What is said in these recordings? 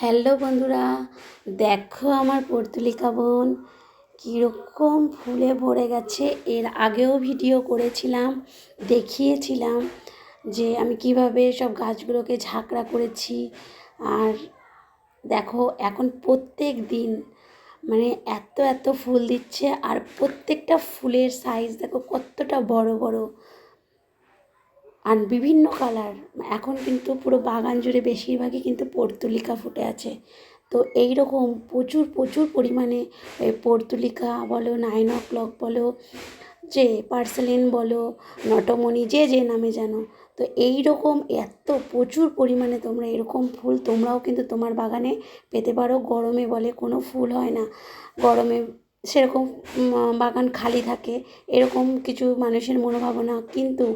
Hello বন্ধুরা, দেখো আমার পর্তুলিকা বোন কীরকম ফুলে ভরে গেছে। এর আগেও ভিডিও করেছিলাম, দেখিয়েছিলাম যে আমি কীভাবে সব গাছগুলোকে ঝাঁকড়া করেছি। আর দেখো, এখন প্রত্যেক দিন মানে এত এত ফুল দিচ্ছে, আর প্রত্যেকটা ফুলের সাইজ দেখো কতটা বড় বড়। আর বিভিন্ন কালার এখন কিন্তু পুরো বাগান জুড়ে বেশিরভাগই কিন্তু পর্তুলিকা ফুটে আছে। তো এই রকম প্রচুর প্রচুর পরিমাণে পর্তুলিকা বলো নাইন ও ক্লক বলো, যে পার্সেলিন বলো, নটমণি, যে যে নামে জানো তো এই রকম এত প্রচুর পরিমাণে তোমরা এরকম ফুল তোমরাও কিন্তু তোমার বাগানে পেতে পারো। গরমে বলে কোনো ফুল হয় না। গরমে সেরকম বাগান খালি থাকে, এরকম কিছু মানুষের মনোভাবনা। কিন্তু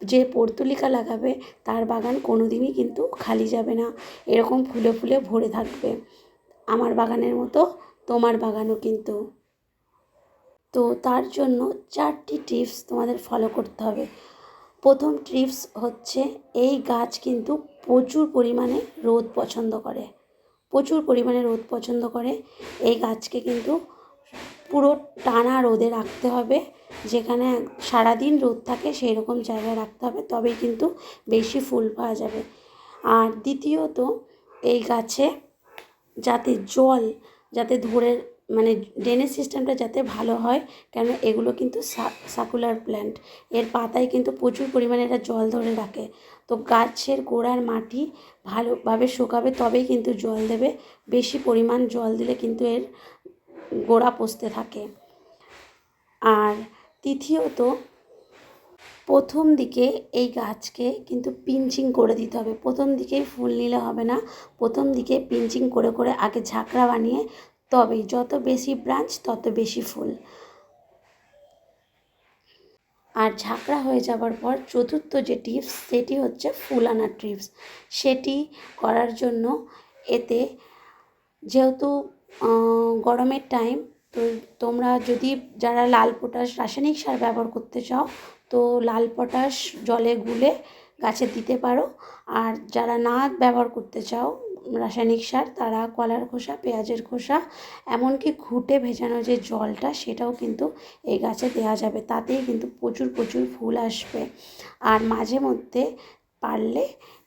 যে পর্তুলিকা লাগাবে, তার বাগান কোনো দিনই কিন্তু খালি যাবে না। এরকম ফুলে ফুলে ভরে থাকবে। আমার বাগানের মতো তোমার বাগানও কিন্তু। তো তার জন্য চারটি টিপস তোমাদের ফলো করতে হবে। প্রথম টিপস হচ্ছে, এই গাছ কিন্তু প্রচুর পরিমাণে রোদ পছন্দ করে। প্রচুর পরিমাণে রোদ পছন্দ করে। এই গাছকে কিন্তু পুরো টানা রোদে রাখতে হবে। যেখানে সারাদিন রোদ থাকে সেই রকম জায়গায় রাখতে হবে, তবেই কিন্তু বেশি ফুল পাওয়া যাবে। আর দ্বিতীয়ত, এই গাছে যাতে জল, যাতে ধরে মানে ড্রেনেজ সিস্টেমটা যাতে ভালো হয়, কেন এগুলো কিন্তু সাকুলার প্ল্যান্ট এর পাতায় কিন্তু প্রচুর পরিমাণে এটা জল ধরে রাখে। তো গাছের গোড়ার মাটি ভালোভাবে শুকাবে, তবেই কিন্তু জল দেবে। বেশি পরিমাণ জল দিলে কিন্তু এর গোড়া পচতে থাকে। আর তৃতীয়ত, প্রথম দিকে এই গাছকে কিন্তু পিঞ্চিং করে দিতে হবে। প্রথম দিকেই ফুল নিলে হবে না। প্রথম দিকে পিঞ্চিং করে করে আগে ঝাঁকড়া বানিয়ে তবেই যত বেশি ব্রাঞ্চ, তত বেশি ফুল। আর ঝাঁকড়া হয়ে যাবার পর চতুর্থ যে টিপস, সেটি হচ্ছে ফুল আনার টিপস। সেটি করার জন্য এতে যেহেতু গরমের টাইম তো তোমরা যদি যারা লাল পটাশ রাসায়নিক সার ব্যবহার করতে চাও, তো লাল পটাশ জলে গুলে গাছে দিতে পারো। আর যারা না ব্যবহার করতে চাও রাসায়নিক সার, তারা কলার খোসা, পেঁয়াজের খোসা, এমনকি ঘুটে ভেজানো যে জলটা, সেটাও কিন্তু এই গাছে দেওয়া যাবে। তাতেই কিন্তু প্রচুর প্রচুর ফুল আসবে। আর মাঝে মধ্যে পারলে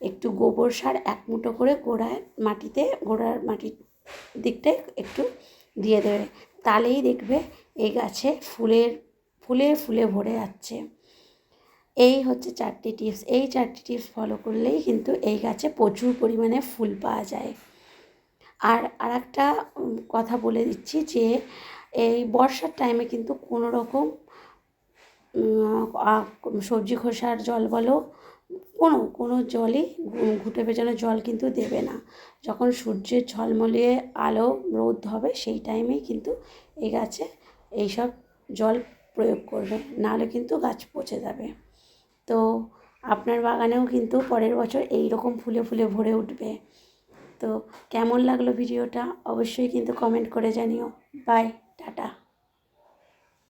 একটু গোবর সার এক মুঠো করে গোড়ায় মাটিতে, গোড়ার মাটির দিকটায় একটু দিয়ে দেবে। তাহলেই দেখবে এই গাছে ফুলের, ফুলে ফুলে ভরে যাচ্ছে। এই হচ্ছে চারটি টিপস এই চারটি টিপস ফলো করলেই কিন্তু এই গাছে প্রচুর পরিমাণে ফুল পাওয়া যায়। আর আর একটা কথা বলে দিচ্ছি যে এই বর্ষার টাইমে কিন্তু কোনো রকম সবজি খোসার জল বলো কোনো কোনো জলই ঘুটে ভেজানো জল কিন্তু দেবে না। যখন সূর্যের ঝলমলিয়ে আলো রোদ হবে সেই টাইমেই কিন্তু এই গাছে এইসব জল প্রয়োগ করবে, নাহলে কিন্তু গাছ পচে যাবে। তো আপনার বাগানেও কিন্তু পরের বছর এই রকম ফুলে ফুলে ভরে উঠবে। তো কেমন লাগল ভিডিওটা অবশ্যই কিন্তু কমেন্ট করে জানিও। Bye, tata.